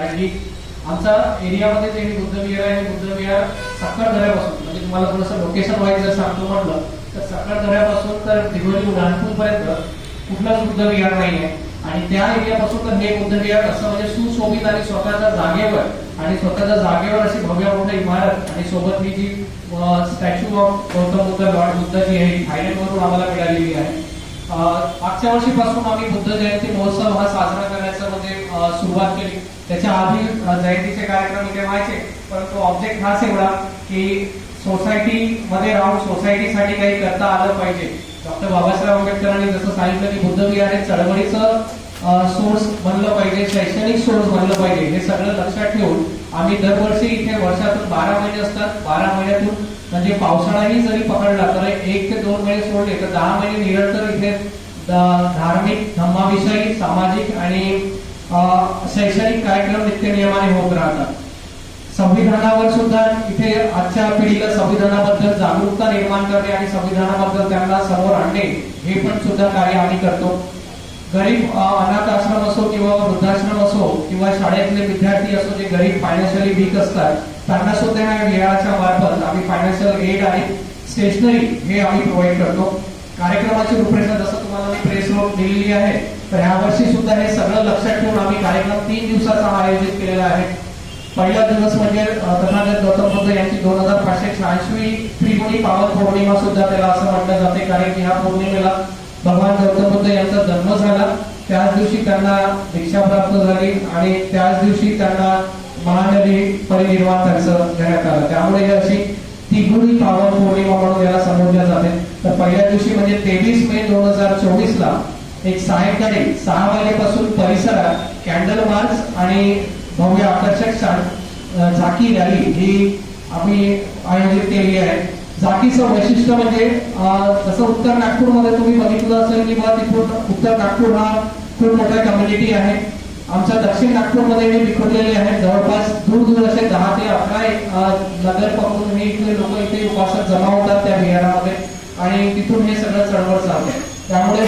कारण आमचा एरियामध्ये जे बुद्धविहार आहे बुद्धविहार बुद्ध साखर दऱ्यापासून म्हणजे तुम्हाला थोडंसं लोकेशन वाईज जर सांगतो म्हटलं तर साखर दऱ्यापासून तर दिघोरी उड्डाणपूरपर्यंत कुठलंच बुद्ध विहार नाही आहे आणि त्या एरियापासून तर हे बुद्धविहार असं म्हणजे सुशोभित आणि स्वतःच्या जागेवर आणि स्वतःच्या जागेवर अशी भव्य मोठी इमारत आणि सोबत ही जी statue of Gautam Buddha lord Buddha जी आहे थायलंड वरून आम्हाला मिळालेली आहे. मागच्या वर्षीपासून आम्ही बुद्ध जयंती महोत्सव हा साजरा करण्याचा म्हणजे सुरुवात केली. त्याच्या आधी जयंतीचे कार्यक्रम इथे व्हायचे. परंतु ऑब्जेक्ट हाच एवढा की सोसायटी मध्ये राहून सोसायटीसाठी काही करता आलं पाहिजे. डॉक्टर बाबासाहेब आंबेडकरांनी जसं सांगितलं की बुद्ध विहार हे चळवळीचं सोर्स बनलं पाहिजे शैक्षणिक सोर्स बनलं पाहिजे हे सगळं लक्षात ठेवून आम्ही दरवर्षी इथे वर्षातून बारा महिने असतात. बारा महिन्यातून म्हणजे पावसाळाही जरी पकडला तर एक ते दोन महिने सोडले तर दहा महिने निरंतर इथे धार्मिक धम्माविषयी सामाजिक आणि अं, शैक्षणिक कार्यक्रम नित्य नियमाने होत राहतात. संविधानावर सुद्धा इथे आजच्या पिढीला संविधानाबद्दल जागरूकता निर्माण करणे आणि संविधानाबद्दल त्यांना समोर आणणे हे पण सुद्धा कार्य आम्ही करतो. गरीब अनाथ आश्रम असो किंवा वृद्धाश्रम असो किंवा शाळेतले विद्यार्थी असो जे गरीब फायनान्शियली वीक असतात त्यांना सुद्धा या विहाराच्या मार्फत आम्ही फायनान्शियल एड आणि स्टेशनरी हे आम्ही प्रोव्हाइड करतो. कार्यक्रमाची रूपरेषा जसं तुम्हाला मी प्रेस नोट दिलेली आहे तर ह्या वर्षी सुद्धा हे सगळं लक्षात ठेवून आम्ही कार्यक्रम तीन दिवसाचा आयोजित केलेला आहे. पहिला दिवस म्हणजे तथागत गौतम बुद्ध यांची दोन हजार पाचशे शहाऐंशी त्रिगुणी पावन पौर्णिमा सुद्धा त्याला असं म्हटलं जाते कारण की ह्या पौर्णिमेला भगवान गौतम बुद्ध यांचा जन्म झाला. त्याच दिवशी त्यांना दीक्षा प्राप्त झाली आणि त्याच दिवशी त्यांना महानदी परिनिर्वाण त्यांचं घेण्यात आलं. त्यामुळे ही अशी तिगुणी पावन पौर्णिमा म्हणून याला संबोधल्या जाते. तर पहिल्या दिवशी म्हणजे तेवीस मे दोन हजार चोवीस ला एक सायंकाळी सहा वाजेपासून परिसरात कॅन्डल मार्च आणि भव्य आकर्षक झाकी रॅली ही आम्ही आयोजित केली आहे. झाकीचं वैशिष्ट्य म्हणजे जसं उत्तर नागपूरमध्ये तुम्ही बघितलं असेल की बा तिथून उत्तर नागपूर हा खूप मोठा कम्युनिटी आहे. आमच्या दक्षिण नागपूरमध्ये हे विखुरलेले आहेत. जवळपास दूर दूर असे दहा ते अकरा नगर पकडून हे इथले लोक इथे उपासात जमा होतात त्या विहारामध्ये आणि तिथून हे सगळं चळवळ चालते त्यामुळे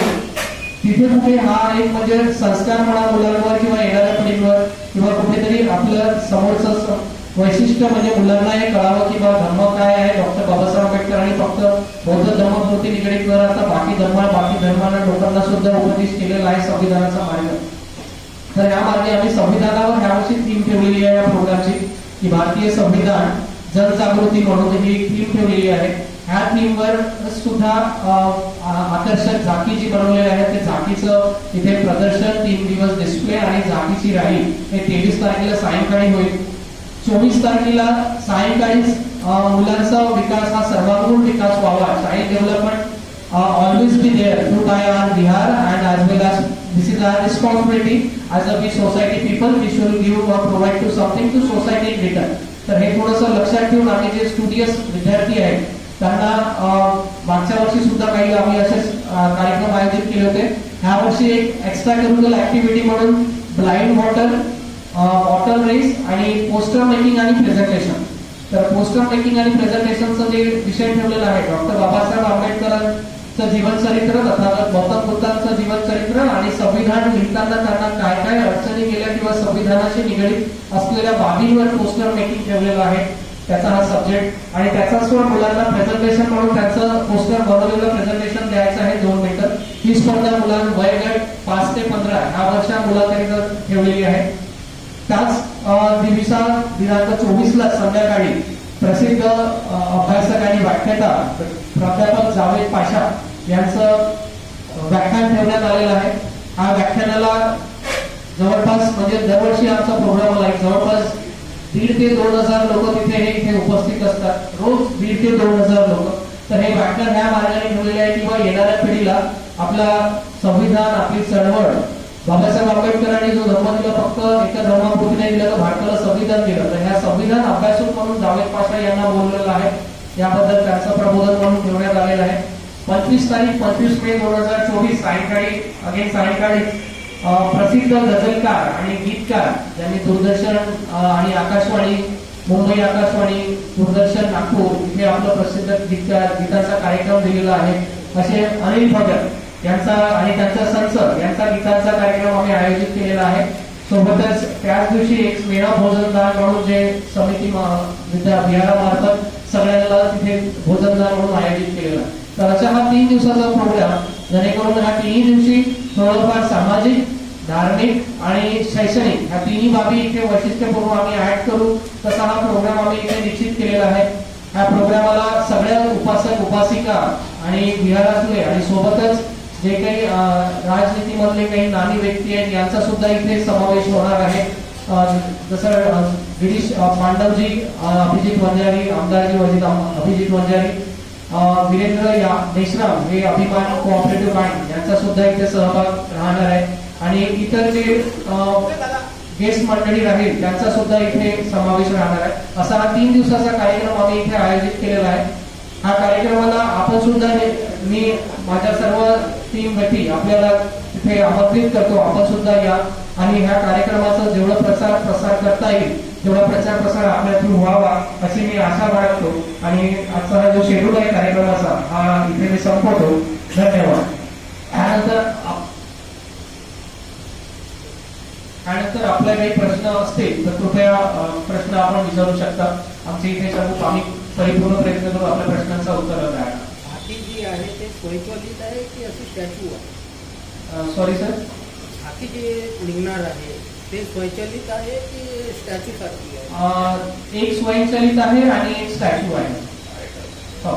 तिथे कुठे हा एक म्हणजे संस्कार म्हणा मुलांवर किंवा येणाऱ्या पिढीवर किंवा कुठेतरी आपलं समोरचं वैशिष्ट्य म्हणजे मुलांना हे कळावं की बा धर्म काय आहे डॉक्टर बाबासाहेब आंबेडकरांनी फक्त बौद्ध धर्मपूर्ती निगडीत न राहता बाकी धर्म बाकी धर्मांना लोकांना सुद्धा उपदेश केलेला आहे संविधानाचा मार्ग. तर या मार्गे आम्ही संविधानावर ह्यावर्षी थीम ठेवलेली आहे या प्रोग्रामची की भारतीय संविधान जनजागृती म्हणून ही थीम ठेवलेली आहे. ह्या थीमवर सुद्धा आकर्षक झाकी जी बनवलेली आहे ते झाकीचं इथे प्रदर्शन तीन दिवस डिस्प्ले आणि झाकीची रॅली हे तेवीस तारखेला सायंकाळी होईल. चोवीस तारखेला सायंकाळी मुलांचा विकास हा सर्वांगीण विकास व्हावा child development always be there to tie our behave and as well as this is our responsibility as a be society people we should give provide to something to society in return तर हे थोडंसं लक्षात ठेवून आम्ही जे studious विद्यार्थी आहेत त्यांना मागच्या वर्षी सुद्धा काही आम्ही असेच कार्यक्रम आयोजित केले होते. ह्या वर्षी एक एक्स्ट्रा करिक्युलर ऍक्टिव्हिटी म्हणून ब्लाइंड वॉटर वॉटर रेस आणि पोस्टर मेकिंग आणि प्रेझेंटेशन तर पोस्टर मेकिंग आणि प्रेझेंटेशनचं जे विषय ठेवलेला आहे डॉक्टर बाबासाहेब आंबेडकरांचं जीवनचरित्र तथागत गौतम बुद्धांचं जीवनचरित्र आणि संविधान लिहिताना त्यांना काय काय अडचणी गेल्या किंवा संविधानाशी निगडीत असलेल्या बाबींवर पोस्टर मेकिंग ठेवलेलं आहे त्याचा हा सब्जेक्ट आणि त्याचा सुद्धा मुलांना प्रेझेंटेशन म्हणून त्याचं पोस्टर बनवलेलं प्रेझेंटेशन द्यायचं आहे दोन मिनिटं ही स्पर्धा मुलां वयगट पाच ते पंधरा ह्या वर्षा मुलांकरिता ठेवलेली आहे. त्याच दिवसा दिनांक चोवीस ला संध्याकाळी. प्रसिद्ध अभ्यासक आणि व्याख्याता प्राध्यापक जावेद पाशा यांचं व्याख्यान ठेवण्यात आलेलं आहे. हा व्याख्यानाला जवळपास म्हणजे दरवर्षी आमचा प्रोग्राम आला जवळपास दीड ते दोन हजार लोक तिथे हे इथे उपस्थित असतात. रोज दीड ते दोन हजार लोक. तर हे व्याख्यान ह्या मार्गाने ठेवलेले आहे किंवा येणाऱ्या पिढीला आपला संविधान आपली चळवळ बाबासाहेब आंबेडकरांनी जो धर्म दिला फक्त एका धर्मापुरती नाही दिला तर भारताला संविधान दिलं तर ह्या संविधान अभ्यासक म्हणून जावेद पाशा यांना बोललेलं आहे. याबद्दल त्यांचं प्रबोधन म्हणून ठेवण्यात आलेलं आहे. पंचवीस तारीख पंचवीस मे दोन हजार चोवीस सायंकाळी अगेन सायंकाळी प्रसिद्ध गझलकार आणि गीतकार ज्यांनी दूरदर्शन आणि आकाशवाणी मुंबई आकाशवाणी दूरदर्शन नागपूर इथे आपलं प्रसिद्ध गीतकार गीताचा कार्यक्रम दिलेला आहे. असे अनिल भगत यांचा आणि त्यांचा संसद यांचा गीतांचा कार्यक्रम आम्ही आयोजित केलेला आहे. सोबतच त्याच दिवशी एक मेळा भोजनदार म्हणून जे समिती बिहारामार्फत सगळ्यांना तिथे भोजनदार म्हणून आयोजित केलेला तर अशा हा तीन दिवसाचा प्रोग्राम जेणेकरून ह्या तिन्ही दिवशी थोडंफार सामाजिक धार्मिक आणि शैक्षणिक ह्या तिन्ही बाबी इथे वैशिष्ट्यपूर्ण आम्ही ऍड करू. तसा हा प्रोग्राम आम्ही इथे निश्चित केलेला आहे. ह्या प्रोग्रामाला सगळ्या उपासक उपासिका आणि बिहारातले आणि सोबतच जे काही राजनीतीमधले काही नामी व्यक्ती आहेत यांचा सुद्धा इथे समावेश होणार आहे. जसं गिरीश पांडवजी अभिजित वंजारी आमदारजी अभिजित अभिजित वंजारी वीरेंद्र या मेश्राम हे अभिमान कोऑपरेटिव्ह बँक यांचा सुद्धा इथे सहभाग राहणार आहे. आणि इतर जे गेस्ट मंडळी राहील त्यांचा सुद्धा इथे समावेश राहणार आहे. असा हा तीन दिवसाचा कार्यक्रम आम्ही इथे आयोजित केलेला आहे. हा कार्यक्रमाला आपण सुद्धा मी माझ्या सर्व टीम गटी आपल्याला तिथे आमंत्रित करतो. आपण सुद्धा या आणि ह्या कार्यक्रमाचा जेवढा प्रसार प्रसार करता येईल तेवढा प्रचार प्रसार आपल्या थ्रू व्हावा अशी मी आशा बाळगतो. आणि आजचा हा जो शेड्यूल आहे कार्यक्रमाचा हा इथे मी संपवतो. धन्यवाद. त्यानंतर आप- त्यानंतर आपले काही प्रश्न असतील तर कृपया प्रश्न आपण विचारू शकता. आमचे इथे सर्व आम्ही परिपूर्ण प्रयत्न करू आपल्या प्रश्नांचा उत्तर द्यायला आहे स्वयंचलित आहे की अशी स्टॅच्यू आहे? सॉरी सर हाती जे निघणार आहे ते स्वयंचलित आहे की स्टॅच्यू सारखी आहे? एक स्वयंचलित आहे आणि एक स्टॅच्यू आहे. हो.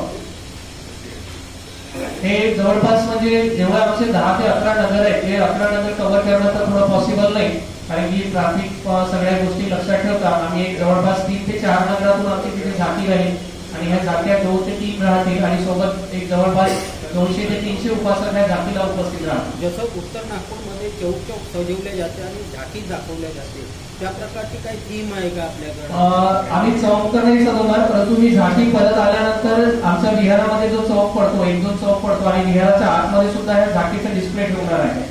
हे जवळपास म्हणजे जेव्हा आमचे दहा ते अकरा नगर आहेत ते अकरा नगर कव्हर करणं तर थोडं पॉसिबल नाही कारण की ट्रॅफिक सगळ्या गोष्टी लक्षात ठेवता आम्ही एक जवळपास तीन ते चार नगरातून आमची तिथे झाकी राहील आणि ह्या झाक्या दोन ते तीन राहतील आणि सोबत एक जवळपास दोनशे ते तीनशे उपासक ह्या झाकीला उपस्थित राहतील जसं उत्तर नागपूरमध्ये चौक चौक सजवले जाते आणि झाकी दाखवल्या जाते त्या प्रकारची काही थीम आहे का आपल्याकडे? अं, आम्ही चौक तर नाही सजवणार परंतु मी झाकी परत आल्यानंतर आमच्या विहारामध्ये जो चौक पडतो एक दोन चौक पडतो आणि विहाराच्या आतमध्ये सुद्धा ह्या झाकीचा डिस्प्ले ठेवणार आहे.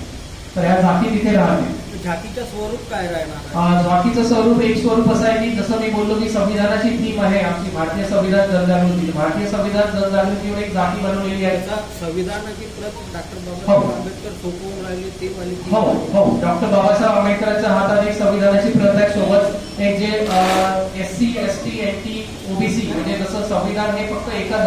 तर ह्या झाकी तिथे राहतील. झाकीचं स्वरूप काय राहणार झाकीचं स्वरूप एक स्वरूप असं आहे की जसं मी बोललो की संविधानाची थीम आहे आमची भारतीय संविधान जनजागृती. भारतीय संविधान जनजागृतीवर एक झाकी बनवलेली आहे. संविधानाची प्रत डॉक्टर हो. बाबासाहेब आंबेडकर सोपवून राहिले ते वाली हो. हो. डॉक्टर बाबासाहेब आंबेडकरांच्या हातात एक संविधानाची प्रत आहे. सोबत एक जे S C S T N T OBC म्हणजे जसं संविधान हे फक्त एका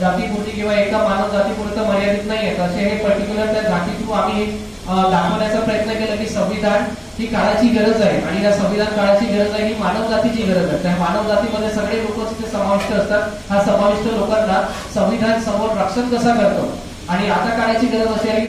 जातीपुरती किंवा एका मानव जातीपुरतं मर्यादित नाही आहे तसे हे पर्टिक्युलर त्या जाती थ्रू आम्ही दाखवण्याचा प्रयत्न केला की संविधान ही काळाची गरज आहे आणि या संविधान काळाची गरज आहे ही मानव जातीची गरज आहे. त्या मानव जातीमध्ये सगळे लोक तिथे समाविष्ट असतात. हा समाविष्ट लोकांना संविधान समोर रक्षण कसा करतो? आणि आता काळाची गरज अशी आहे